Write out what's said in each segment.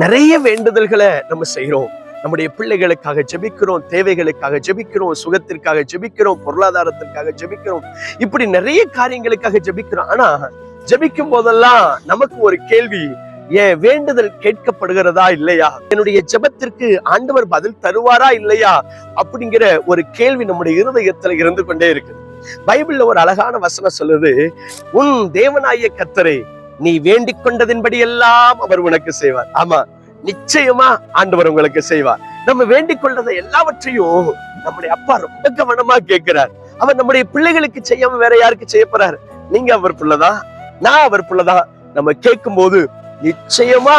நிறைய வேண்டுதல்களை நம்ம செய்கிறோம். நம்முடைய பிள்ளைகளுக்காக ஜெபிக்கிறோம் தேவைகளுக்காக ஜெபிக்கிறோம் சுகத்திற்காக ஜெபிக்கிறோம் பொருளாதாரத்திற்காக ஜெபிக்கிறோம். இப்படி நிறைய காரியங்களுக்காக ஜெபிக்கிறோம். ஆனா ஜெபிக்கும் போதெல்லாம் நமக்கு ஒரு கேள்வி என் வேண்டுதல் கேட்கப்படுகிறதா இல்லையா? என்னுடைய ஜெபத்திற்கு ஆண்டவர் பதில் தருவாரா இல்லையா? அப்படிங்கிற ஒரு கேள்வி நம்முடைய இருதயத்துல இருந்து கொண்டே இருக்கு பைபிள்ல ஒரு அழகான வசனம் சொல்லுது உன் தேவனாய கத்தரை நீ வேண்டிக் கொண்டதின்படி எல்லாம் அவர் உனக்கு செய்வார். ஆமா நிச்சயமா ஆண்டவர் உங்களுக்கு செய்வார். நம்ம வேண்டிக் கொண்டதை எல்லாவற்றையும் நம்முடைய அப்பா ரொம்ப கவனமா கேட்கிறார். அவர் நம்முடைய பிள்ளைகளுக்கு செய்யாம வேற யாருக்கு செய்ய போறாரு? நீங்க அவர் பிள்ளைதான் நான் அவர் பிள்ளைதான் நம்ம கேட்கும் போது நிச்சயமா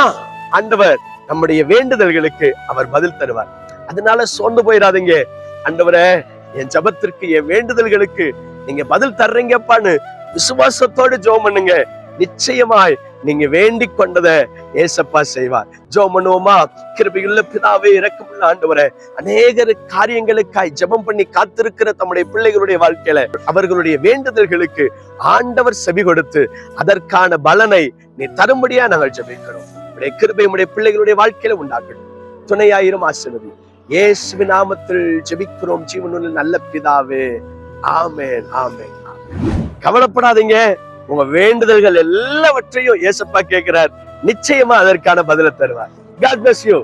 ஆண்டவர் நம்முடைய வேண்டுதல்களுக்கு அவர் பதில் தருவார். அதனால சோர்ந்து போயிடாதீங்க. ஆண்டவரே என் ஜபத்திற்கு என் வேண்டுதல்களுக்கு நீங்க பதில் தர்றீங்கப்பான்னு விசுவாசத்தோடு ஜோம் பண்ணுங்க. நிச்சயமாய் நீங்க வேண்டிக் கொண்டதை ஏசப்பா செய்வார். ஜெபம் பண்ணுவோமா கிருபையுள்ள பிதாவே இறக்கமுள்ள ஆண்டவரே அநேகர் காரியங்களுக்காய் ஜெபம் பண்ணி காத்திருக்கிற தம்முடைய பிள்ளைகளுடைய வாழ்க்கையில அவர்களுடைய வேண்டுதல்களுக்கு ஆண்டவர் செவி கொடுத்து அதற்கான பலனை நீ தரும்படியா நாங்கள் ஜெபிக்கிறோம். உடைய கிருபை உடைய பிள்ளைகளுடைய வாழ்க்கையில உண்டாக்கணும் துணையாயிரும் ஆசிர்வதி. இயேசுவின் நாமத்தில் ஜெபிக்கிறோம். ஜீவனுள்ள நல்ல பிதாவே. ஆமேன் ஆமேன். கவலைப்படாதீங்க. உங்க வேண்டுதல்கள் எல்லாவற்றையும் ஏசப்பா கேட்கிறார். நிச்சயமா அதற்கான பதிலை தருவார். God bless you